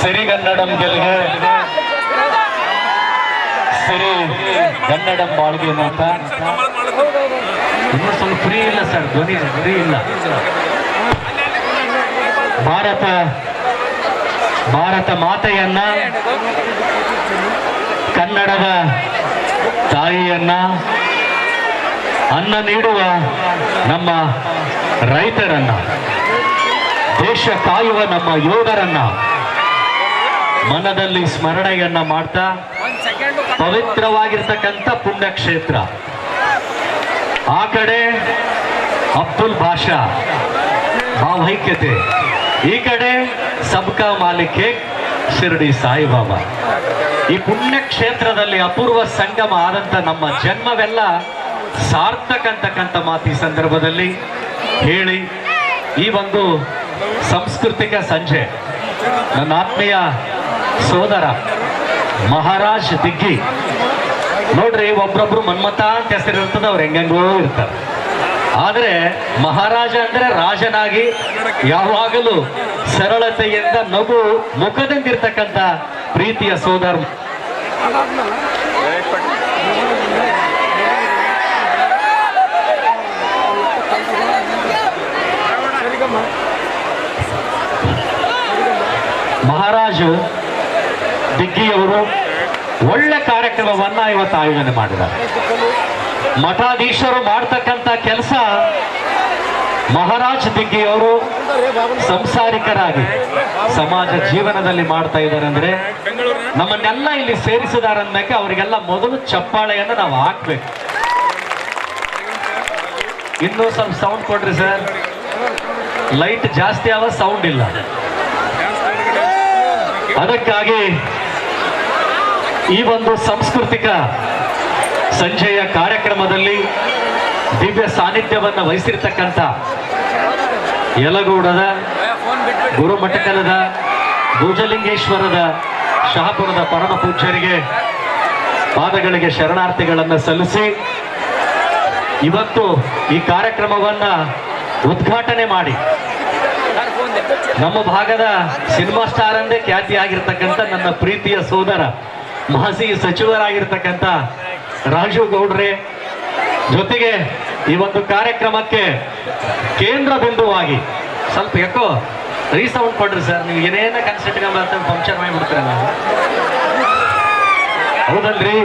ಸಿರಿಗನ್ನಡಂ ಗೆಲ್ಗೆ ಸಿರಿ ಕನ್ನಡಂ ಬಾಳ್ಗೆ ಅಂತ ಇನ್ನೂ ಸ್ವಲ್ಪ ಫ್ರೀ ಇಲ್ಲ ಸರ್ ಧ್ವನಿ ಫ್ರೀ ಇಲ್ಲ ಭಾರತ ಭಾರತ ಮಾತೆಯನ್ನ ಕನ್ನಡದ ತಾಯಿಯನ್ನ ಅನ್ನ ನೀಡುವ ನಮ್ಮ ರೈತರನ್ನ ದೇಶ ಕಾಯುವ ನಮ್ಮ ಯೋಧರನ್ನ ಮನದಲ್ಲಿ ಸ್ಮರಣೆಯನ್ನ ಮಾಡ್ತಾ ಪವಿತ್ರವಾಗಿರ್ತಕ್ಕಂಥ ಪುಣ್ಯಕ್ಷೇತ್ರ. ಆ ಕಡೆ ಅಬ್ದುಲ್ ಭಾಷಾ ಭಾವೈಕ್ಯತೆ. ಈ ಕಡೆ ಸಬ್ಕಾ ಮಾಲಿಕೆ ಶಿರಡಿ ಸಾಯಿಬಾಬಾ. ಈ ಪುಣ್ಯಕ್ಷೇತ್ರದಲ್ಲಿ ಅಪೂರ್ವ ಸಂಗಮ ಆದಂತ ನಮ್ಮ ಜನ್ಮವೆಲ್ಲ ಸಾರ್ಥಕ ಅಂತಕ್ಕಂಥ ಮಾತು ಈ ಸಂದರ್ಭದಲ್ಲಿ ಹೇಳಿ. ಈ ಒಂದು ಸಾಂಸ್ಕೃತಿಕ ಸಂಜೆ, ನನ್ನ ಆತ್ಮೀಯ ಸೋದರ ಮಹಾರಾಜ್ ದಿಗ್ಗಿ. ನೋಡ್ರಿ, ಒಬ್ರೊಬ್ರು ಮನ್ಮತ ಅಂತ ಹೆಸರಿರ್ತದ ಅವ್ರು ಹೆಂಗೆಂಗೋ ಇರ್ತಾರೆ. ಆದ್ರೆ ಮಹಾರಾಜ ಅಂದ್ರೆ ರಾಜನಾಗಿ ಯಾವಾಗಲೂ ಸರಳತೆಯಿಂದ ನಗು ಮುಖದಿಂದಿರ್ತಕ್ಕಂಥ ಪ್ರೀತಿಯ ಸೋದರ. ಮಹಾರಾಜ್ ದಿಗ್ಗಿಯವರು ಒಳ್ಳೆ ಕಾರ್ಯಕ್ರಮವನ್ನ ಇವತ್ತು ಆಯೋಜನೆ ಮಾಡಿದ್ದಾರೆ. ಮಠಾಧೀಶರು ಮಾಡ್ತಕ್ಕಂಥ ಕೆಲಸ ಮಹಾರಾಜ್ ದಿಗ್ಗಿಯವರು ಸಂಸಾರಿಕರಾಗಿ ಸಮಾಜ ಜೀವನದಲ್ಲಿ ಮಾಡ್ತಾ ಇದ್ದಾರೆ ಅಂದ್ರೆ ನಮ್ಮನ್ನೆಲ್ಲ ಇಲ್ಲಿ ಸೇರಿಸಿದಾರಂದಕ್ಕೆ ಅವರಿಗೆಲ್ಲ ಮೊದಲು ಚಪ್ಪಾಳೆಯನ್ನು ನಾವು ಹಾಕ್ಬೇಕು. ಇನ್ನೂ ಸ್ವಲ್ಪ ಸೌಂಡ್ ಕೊಡ್ರಿ ಸರ್ ಲೈಟ್ ಜಾಸ್ತಿ ಆವ ಸೌಂಡ್ ಇಲ್ಲ. ಅದಕ್ಕಾಗಿ ಈ ಒಂದು ಸಾಂಸ್ಕೃತಿಕ ಸಂಜೆಯ ಕಾರ್ಯಕ್ರಮದಲ್ಲಿ ದಿವ್ಯ ಸಾನ್ನಿಧ್ಯವನ್ನು ವಹಿಸಿರ್ತಕ್ಕಂಥ ಯಲಗೂಡದ, ಗುರುಮಠಕಲದ, ಭುಜಲಿಂಗೇಶ್ವರದ, ಶಹಾಪುರದ ಪರಮ ಪೂಜ್ಯರಿಗೆ ಪಾದಗಳಿಗೆ ಶರಣಾರ್ಥಿಗಳನ್ನು ಸಲ್ಲಿಸಿ ಇವತ್ತು ಈ ಕಾರ್ಯಕ್ರಮವನ್ನ ಉದ್ಘಾಟನೆ ಮಾಡಿ. ನಮ್ಮ ಭಾಗದ ಸಿನಿಮಾ ಸ್ಟಾರ್ ಅಂದೇ ಖ್ಯಾತಿ ಆಗಿರ್ತಕ್ಕಂಥ ನನ್ನ ಪ್ರೀತಿಯ ಸೋದರ ಮಾಸಿ ಸಚಿವರಾಗಿರ್ತಕ್ಕಂಥ ರಾಜು ಗೌಡ್ರೆ, ಜೊತೆಗೆ ಈ ಒಂದು ಕಾರ್ಯಕ್ರಮಕ್ಕೆ ಕೇಂದ್ರ ಬಿಂದುವಾಗಿ, ಸ್ವಲ್ಪ ಯಾಕೋ ರೀಸೌಂಡ್ ಕೊಡ್ರಿ ಸರ್ ನೀವು ಏನೇನ ಕನ್ಸಿಟ್ಕೊಂಬಂತ ಫಂಕ್ಷನ್ ಮಾಡಿಬಿಡ್ತೀರ ನಾವು ಹೌದಲ್ರಿ?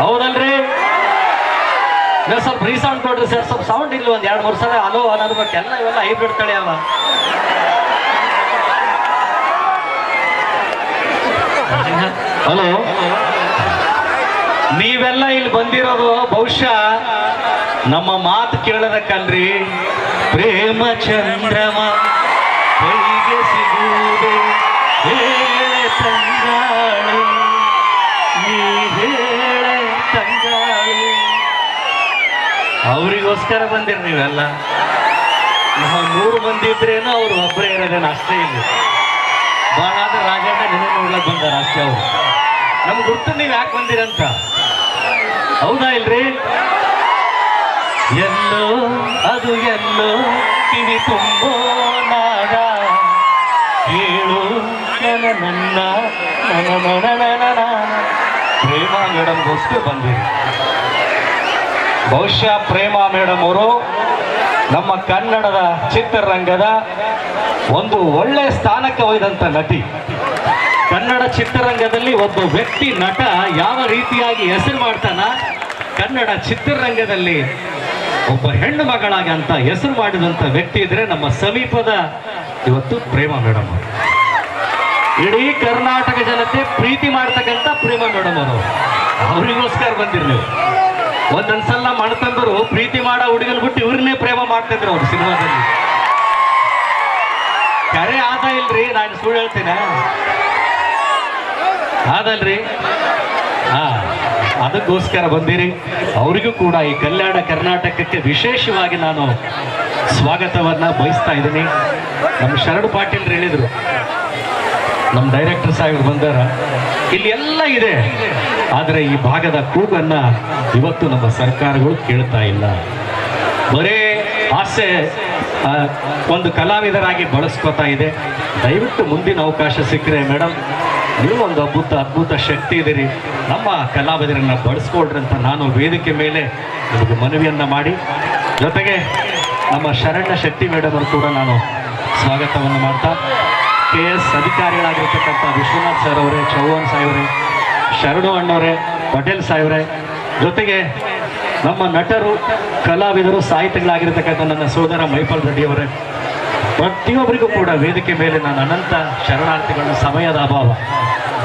ಹೌದಲ್ರಿ? ನೀವು ಸ್ವಲ್ಪ ರೀಸೌಂಡ್ ಕೊಡ್ರಿ ಸರ್ ಸ್ವಲ್ಪ ಸೌಂಡ್ ಇಲ್ಲ ಒಂದು ಎರಡು ಮೂರು ಸಲ, ಅಲೋ ಎಲ್ಲ ಇವೆಲ್ಲ ಹೈಬ್ರಿಡ್ ತಳಿ ಅವ. ಹಲೋ? ನೀವೆಲ್ಲ ಇಲ್ಲಿ ಬಂದಿರೋದು ಬಹುಶಃ ನಮ್ಮ ಮಾತು ಕೇಳೋದಕ್ಕಲ್ರಿ ಪ್ರೇಮ ಚಂದ್ರಮ ಕೈಗೆ ಸಿಗುವುದೇ ತಂಗಾಳಿ. ನೀ ಹೇಳೆ ತಂಗಾಳು. ಅವರಿಗೋಸ್ಕರ ಬಂದಿರಿ ನೀವೆಲ್ಲ. ನಾವು ನೂರು ಮಂದಿ ಇದ್ರೇನು ಅವ್ರು ಒಬ್ಬರೇ ಇರೋದೇನು ಅಷ್ಟೇ ಇಲ್ಲ. ಆದ್ರೆ ರಾಜಣ್ಣ ನಿನ್ನೆ ನೋಡ್ಲಕ್ ಬಂದಾರ ಅಷ್ಟೇ ಅವರು ನಮ್ಗೆ ಗುರ್ತು ನೀವು ಯಾಕೆ ಬಂದಿರಂತ? ಹೌದಾ ಇಲ್ರಿ? ಎಲ್ಲೋ, ಅದು ಎಲ್ಲೋ ಕಿವಿ ತುಂಬೋ ನಾಡ. ಕೇಳು, ನನ್ನ ನನ್ನ ನನ್ನ ನನ್ನ ಪ್ರೇಮ ಬಂದಿರಿ ಬಹುಶಃ ಪ್ರೇಮ ಮೇಡಮ್ ಅವರು ನಮ್ಮ ಕನ್ನಡದ ಚಿತ್ರರಂಗದ ಒಂದು ಒಳ್ಳೆ ಸ್ಥಾನಕ್ಕೆ ಒಯ್ದಂತ ನಟಿ. ಕನ್ನಡ ಚಿತ್ರರಂಗದಲ್ಲಿ ಒಬ್ಬ ವ್ಯಕ್ತಿ ನಟ ಯಾವ ರೀತಿಯಾಗಿ ಹೆಸರು ಮಾಡ್ತಾನ? ಕನ್ನಡ ಚಿತ್ರರಂಗದಲ್ಲಿ ಒಬ್ಬ ಹೆಣ್ಣು ಮಗಳಾಗಿ ಅಂತ ಹೆಸರು ಮಾಡಿದಂತ ವ್ಯಕ್ತಿ ಇದ್ರೆ ನಮ್ಮ ಸಮೀಪದ ಇವತ್ತು ಪ್ರೇಮ ಮೇಡಮ್ ಅವರು. ಇಡೀ ಕರ್ನಾಟಕ ಜನತೆ ಪ್ರೀತಿ ಮಾಡ್ತಕ್ಕಂಥ ಪ್ರೇಮ ಮೇಡಮ್ ಅವರು. ಅವರಿಗೋಸ್ಕರ ಬಂದಿರಿ ನೀವು. ಒಂದೊಂದ್ಸಲ ಮಣತಂದರು ಪ್ರೀತಿ ಮಾಡೋ ಹುಡುಗನ್ ಬಿಟ್ಟು ಇವ್ರನ್ನೇ ಪ್ರೇಮ ಮಾಡ್ತಿದ್ರು ಅವ್ರು ಸಿನಿಮಾದಲ್ಲಿ. ಕರೆ ಆದ ಇಲ್ರಿ, ನಾನು ಸುಳ್ಳು ಹೇಳ್ತೀನ. ಆದಲ್ರಿ? ಹಾ, ಅದಕ್ಕೋಸ್ಕರ ಬಂದಿರಿ. ಅವರಿಗೂ ಕೂಡ ಈ ಕಲ್ಯಾಣ ಕರ್ನಾಟಕಕ್ಕೆ ವಿಶೇಷವಾಗಿ ನಾನು ಸ್ವಾಗತವನ್ನ ಬಯಸ್ತಾ ಇದ್ದೀನಿ. ನಮ್ಮ ಶರಣ ಪಾಟೀಲ್ ಹೇಳಿದ್ರು. ನಮ್ಮ ಡೈರೆಕ್ಟರ್ ಸಾಹೇಬ್ ಬಂದಾರ. ಇಲ್ಲಿ ಎಲ್ಲ ಇದೆ. ಆದರೆ ಈ ಭಾಗದ ಕೂಗನ್ನ ಇವತ್ತು ನಮ್ಮ ಸರ್ಕಾರಗಳು ಕೇಳ್ತಾ ಇಲ್ಲ. ಬರೇ ಆಸೆ ಒಂದು ಕಲಾವಿದರಾಗಿ ಬಳಸ್ಕೊತಾ ಇದೆ. ದಯವಿಟ್ಟು ಮುಂದಿನ ಅವಕಾಶ ಸಿಕ್ಕರೆ ಮೇಡಮ್ ನೀವು ಒಂದು ಅದ್ಭುತ ಅದ್ಭುತ ಶಕ್ತಿ ಇದೀರಿ ನಮ್ಮ ಕಲಾವಿದರನ್ನ ಬಳಸ್ಕೊಳ್ರಿ ಅಂತ ನಾನು ವೇದಿಕೆ ಮೇಲೆ ನಿಮಗೆ ಮನವಿಯನ್ನ ಮಾಡಿ. ಜೊತೆಗೆ ನಮ್ಮ ಶರಣ್ಯ ಶೆಟ್ಟಿ ಮೇಡಮ್ ಅವರು ಕೂಡ ನಾನು ಸ್ವಾಗತವನ್ನು ಮಾಡ್ತಾ ಕೆ ಎಸ್ ಅಧಿಕಾರಿಗಳಾಗಿರ್ತಕ್ಕಂಥ ವಿಶ್ವನಾಥ್ ಸರ್ ಅವರೇ ಚೌಹಾನ್ ಸಾಹೇಬ್ರೆ, ಶರಣು ಅಣ್ಣವರೇ ಪಟೇಲ್ ಸಾಹೇಬ್ರೆ, ಜೊತೆಗೆ ನಮ್ಮ ನಟರು, ಕಲಾವಿದರು, ಸಾಹಿತಿಗಳಾಗಿರ್ತಕ್ಕಂಥ ನನ್ನ ಸೋದರ ಮೈಪಾಲ್ ರೆಡ್ಡಿ ಅವರೇ ಪ್ರತಿಯೊಬ್ಬರಿಗೂ ಕೂಡ ವೇದಿಕೆ ಮೇಲೆ ನಾನು ಅನಂತ ಶರಣಾರ್ಥಿಗಳ ಸಮಯದ ಅಭಾವ.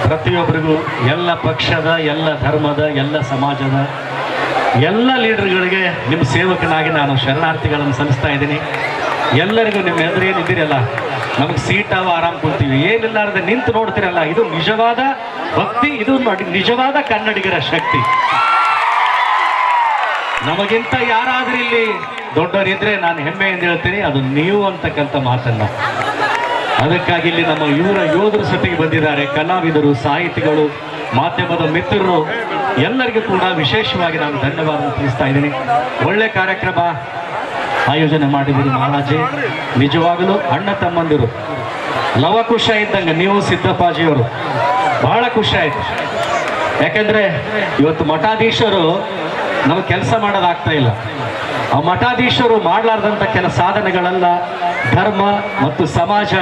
ಪ್ರತಿಯೊಬ್ಬರಿಗೂ ಎಲ್ಲ ಪಕ್ಷದ, ಎಲ್ಲ ಧರ್ಮದ, ಎಲ್ಲ ಸಮಾಜದ, ಎಲ್ಲ ಲೀಡರ್ಗಳಿಗೆ ನಿಮ್ಮ ಸೇವಕನಾಗಿ ನಾನು ಶರಣಾರ್ಥಿಗಳನ್ನು ಸಲ್ಲಿಸ್ತಾ ಇದ್ದೀನಿ. ಎಲ್ಲರಿಗೂ ನಿಮ್ಮ ಎದುರು ಏನಿದ್ದೀರಲ್ಲ ನಮಗೆ ಸೀಟಾವ ಆರಾಮ್ ಕೊಡ್ತೀವಿ. ಏನಿಲ್ಲಾರ್ದೆ ನಿಂತು ನೋಡ್ತೀರಲ್ಲ, ಇದು ನಿಜವಾದ ಭಕ್ತಿ, ಇದು ನಿಜವಾದ ಕನ್ನಡಿಗರ ಶಕ್ತಿ. ನಮಗಿಂತ ಯಾರಾದ್ರೂ ಇಲ್ಲಿ ದೊಡ್ಡವರಿದ್ರೆ ನಾನು ಹೆಮ್ಮೆಯಿಂದ ಹೇಳ್ತೀನಿ, ಅದು ನೀವು ಅಂತಕ್ಕಂಥ ಮಾತನ್ನ ಅದಕ್ಕಾಗಿ ಇಲ್ಲಿ ನಮ್ಮ ಇವರ ಯೋಧರ ಸತಿಗೆ ಬಂದಿದ್ದಾರೆ, ಕಲಾವಿದರು, ಸಾಹಿತಿಗಳು, ಮಾಧ್ಯಮದ ಮಿತ್ರರು, ಎಲ್ಲರಿಗೂ ಕೂಡ ವಿಶೇಷವಾಗಿ ನಾನು ಧನ್ಯವಾದ ತಿಳಿಸ್ತಾ ಇದ್ದೀನಿ. ಒಳ್ಳೆ ಕಾರ್ಯಕ್ರಮ ಆಯೋಜನೆ ಮಾಡಿದ್ದೀರಿ ಮಹಾರಾಜಿ. ನಿಜವಾಗಲೂ ಅಣ್ಣ ತಮ್ಮಂದಿರು ಲವಕುಶ ಇದ್ದಂಗೆ ನೀವು ಸಿದ್ದಪ್ಪಾಜಿಯವರು, ಬಹಳ ಖುಷಿ ಆಯ್ತು. ಯಾಕಂದ್ರೆ ಇವತ್ತು ಮಠಾಧೀಶರು ನಮಗೆ ಕೆಲಸ ಮಾಡೋದಾಗ್ತಾ ಇಲ್ಲ. ಆ ಮಠಾಧೀಶರು ಮಾಡಲಾರ್ದಂಥ ಕೆಲ ಸಾಧನೆಗಳೆಲ್ಲ ಧರ್ಮ ಮತ್ತು ಸಮಾಜ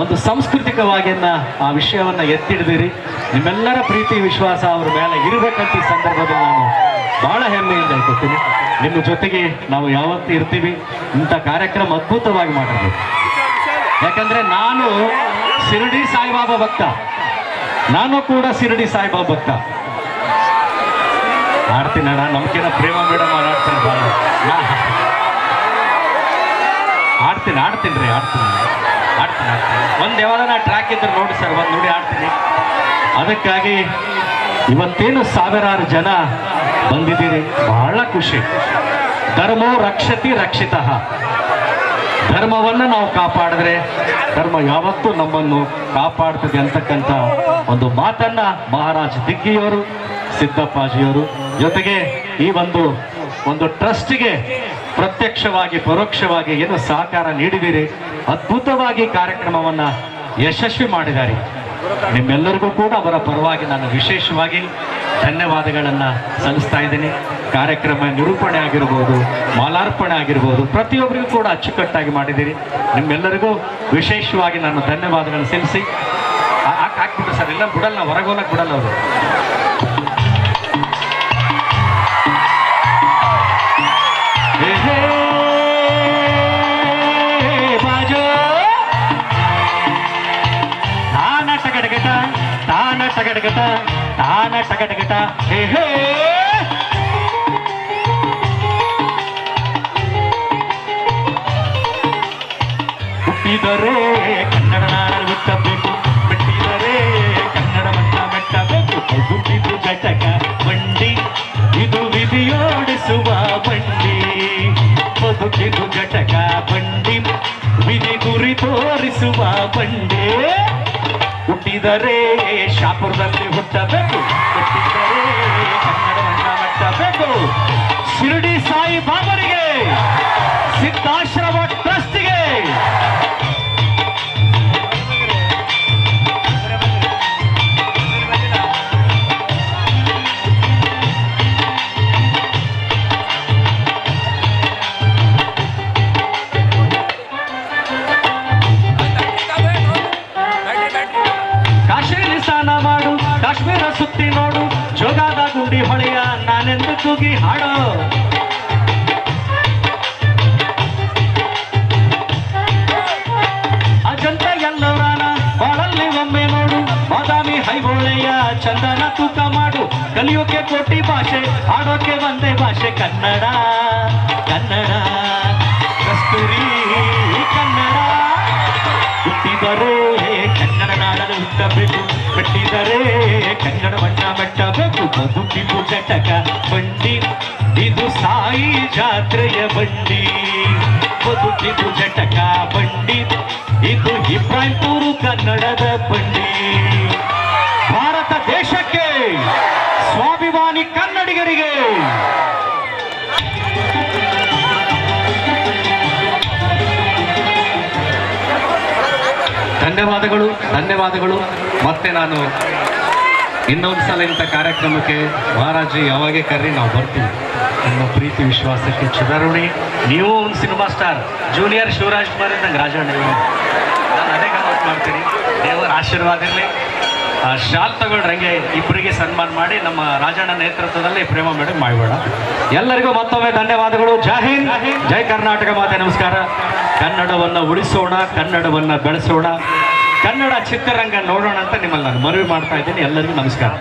ಒಂದು ಸಾಂಸ್ಕೃತಿಕವಾಗಿಯನ್ನ ಆ ವಿಷಯವನ್ನ ಎತ್ತಿಡಿದಿರಿ. ನಿಮ್ಮೆಲ್ಲರ ಪ್ರೀತಿ, ವಿಶ್ವಾಸ ಅವ್ರ ಮೇಲೆ ಇರಬೇಕಂತ ಈ ಸಂದರ್ಭದಲ್ಲಿ ನಾನು ಬಹಳ ಹೆಮ್ಮೆಯಿಂದ ಇರ್ತೀನಿ ನಿಮ್ಮ ಜೊತೆಗೆ ನಾವು ಯಾವತ್ತೂ ಇರ್ತೀವಿ. ಇಂಥ ಕಾರ್ಯಕ್ರಮ ಅದ್ಭುತವಾಗಿ ಮಾಡಬೇಕು ಯಾಕಂದ್ರೆ ನಾನು ಶಿರಡಿ ಸಾಯಿಬಾಬಾ ಭಕ್ತ. ನಾನು ಕೂಡ ಶಿರಡಿ ಸಾಯಿಬಾಬಾ ಭಕ್ತ. ಆಡ್ತೀನಿ ಅಣ್ಣ ನಮ್ಗೇನ ಪ್ರೇಮ ಮೇಡಮ್ ಅವ್ರು ಆಡ್ತಾರೆ ಭಾಳ ನಾ ಆಡ್ತೀನಿ ಆಡ್ತೀನಿ ರೀ ಆಡ್ತೀನಿ ಆಡ್ತೀನಿ ಆಡ್ತೀನಿ ಒಂದು ನಾ ಟ್ರ್ಯಾಕ್ ಇದ್ರೆ ನೋಡಿ ಸರ್, ಒಂದು ನೋಡಿ ಆಡ್ತೀನಿ ಅದಕ್ಕಾಗಿ ಇವತ್ತೇನು ಸಾವಿರಾರು ಜನ ಬಂದಿದ್ದೀರಿ. ಬಹಳ ಖುಷಿ. ಧರ್ಮೋ ರಕ್ಷತಿ ರಕ್ಷಿತಃ. ಧರ್ಮವನ್ನು ನಾವು ಕಾಪಾಡಿದ್ರೆ ಧರ್ಮ ಯಾವತ್ತೂ ನಮ್ಮನ್ನು ಕಾಪಾಡ್ತದೆ ಅಂತಕ್ಕಂಥ ಒಂದು ಮಾತನ್ನ ಮಹಾರಾಜ್ ದಿಗ್ಗಿಯವರು, ಸಿದ್ದಪ್ಪಾಜಿಯವರು ಜೊತೆಗೆ ಈ ಒಂದು ಒಂದು ಟ್ರಸ್ಟ್ಗೆ ಪ್ರತ್ಯಕ್ಷವಾಗಿ, ಪರೋಕ್ಷವಾಗಿ ಏನು ಸಹಕಾರ ನೀಡಿದಿರಿ, ಅದ್ಭುತವಾಗಿ ಕಾರ್ಯಕ್ರಮವನ್ನ ಯಶಸ್ವಿ ಮಾಡಿದ್ದಾರೆ ನಿಮ್ಮೆಲ್ಲರಿಗೂ ಕೂಡ ಅವರ ಪರವಾಗಿ ನಾನು ವಿಶೇಷವಾಗಿ ಧನ್ಯವಾದಗಳನ್ನು ಸಲ್ಲಿಸ್ತಾ ಇದ್ದೀನಿ. ಕಾರ್ಯಕ್ರಮ ನಿರೂಪಣೆ ಆಗಿರ್ಬೋದು, ಮಾಲಾರ್ಪಣೆ ಆಗಿರ್ಬೋದು, ಪ್ರತಿಯೊಬ್ಬರಿಗೂ ಕೂಡ ಅಚ್ಚುಕಟ್ಟಾಗಿ ಮಾಡಿದ್ದೀರಿ. ನಿಮ್ಮೆಲ್ಲರಿಗೂ ವಿಶೇಷವಾಗಿ ನಾನು ಧನ್ಯವಾದಗಳನ್ನು ಸಲ್ಲಿಸಿ. ಹಾಕ್ಬಿಟ್ಟು ಸರ್, ಎಲ್ಲ ಬಿಡಲ್ಲ ಹೊರಗೋಲಕ್ಕೆ ಬಿಡಲ್ಲ ಅವರು. ಟಗಟ ಟಗಟಗಟ, ತಾನ ಟಗಟಗಟ ತಾನ ಟಗಟಗಟ. ಹೇ ಹೇ. ಹುಟ್ಟಿದರೆ ಕನ್ನಡ ಹುಟ್ಟಬೇಕು. ಬಿಟ್ಟಿದರೆ ಕನ್ನಡವನ್ನ ಮೆಟ್ಟಬೇಕು. ಹುಟ್ಟಿದ್ದು ಘಟಕ ಬಂಡಿ. ಇದು ವಿಧಿಯೋಡಿಸುವ ಬಂಡಿ. ಬದುಕಿದು ಘಟಕ ಬಂಡಿ. ವಿಧಿ ಗುರಿ ತೋರಿಸುವ ಬಂಡಿ. ಹುಟ್ಟಿದರೆ ಶಾಪುರದಲ್ಲಿ ಹುಟ್ಟಬೇಕು. ಹುಟ್ಟಿದರೆ ಕನ್ನಡವನ್ನ ಮೆಟ್ಟಬೇಕು. ಶಿರಡಿ ಸಾಯಿ ಬಾಬರಿಗೆ ಸಿದ್ಧಾಶ್ರಮ ಟ್ರಸ್ಟ್ಗೆ ಸುತ್ತಿ ನೋಡು, ಜೋಗಾದ ಗುಂಡಿ ಹೊಳೆಯ ನಾನೆಂದು ತೂಗಿ ಹಾಡೋ. ಅಜಂತ ಎಲ್ಲವರಾನ ಬಾಳಲ್ಲಿ ಒಮ್ಮೆ ನೋಡು, ಬಾದಾಮಿ ಹೈಹೊಳೆಯ ಚಂದನ ತೂಕ ಮಾಡು. ಕಲಿಯೋಕೆ ಕೋಟಿ ಭಾಷೆ, ಹಾಡೋಕೆ ಒಂದೇ ಭಾಷೆ, ಕನ್ನಡ ಕನ್ನಡ. ಕಸ್ತೂರಿ ಕನ್ನಡ, ಹುಟ್ಟಿದರೆ ಕನ್ನಡ ಹುಟ್ಟಬೇಕು ಕಟ್ಟಿದರೆ ಕನ್ನಡವನ್ನ ಮೆಟ್ಟಬೇಕು. ಬದುಕಿಗೂ ಘಟಕ ಬಂಡಿ. ಇದು ಸಾಯಿ ಜಾತ್ರೆಯ ಬಂಡಿ. ಬದುಕಿಗೂ ಘಟಕ ಬಂಡಿ. ಇದು ಇಬ್ರಾಹಿಂಪುರು ಕನ್ನಡದ ಬಂಡಿ. ಧನ್ಯವಾದಗಳು ಧನ್ಯವಾದಗಳು. ಮತ್ತೆ ನಾನು ಇನ್ನೊಂದು ಸಲ ಇಂಥ ಕಾರ್ಯಕ್ರಮಕ್ಕೆ ಮಹಾರಾಜಿ ಯಾವಾಗೇ ಕರ್ರಿ, ನಾವು ಬರ್ತೀವಿ. ನಿಮ್ಮ ಪ್ರೀತಿ, ವಿಶ್ವಾಸಕ್ಕೆ ಚಿದರುಣಿ. ನೀವು ಒಂದು cinema star, junior Shivaraj Kumar ನಂಗೆ ರಾಜಣ್ಣ. ನಾನು ಅದೇ ಗಮನ ಮಾಡ್ತೀನಿ ದೇವರ ಆಶೀರ್ವಾದ ಇರಲಿ. ಶಾಲ್ ತಗೊಳ್ರಂಗೆ ಇಬ್ಬರಿಗೆ ಸನ್ಮಾನ ಮಾಡಿ ನಮ್ಮ ರಾಜಣ್ಣ ನೇತೃತ್ವದಲ್ಲಿ ಪ್ರೇಮ ಮೇಡಮ್ ಮಾಡಬೇಡ ಎಲ್ಲರಿಗೂ ಮತ್ತೊಮ್ಮೆ ಧನ್ಯವಾದಗಳು. ಜೈ ಹಿಂದ್, ಜೈ ಕರ್ನಾಟಕ ಮಾತೆ ನಮಸ್ಕಾರ. ಕನ್ನಡವನ್ನು ಉಳಿಸೋಣ, ಕನ್ನಡವನ್ನು ಬೆಳೆಸೋಣ. ಕನ್ನಡ ಚಿತ್ರರಂಗ ನೋಡೋಣ ಅಂತ ನಿಮ್ಮಲ್ಲಿ ನಾನು ಮನವಿ ಮಾಡ್ತಾ ಇದ್ದೀನಿ. ಎಲ್ಲರಿಗೂ ನಮಸ್ಕಾರ.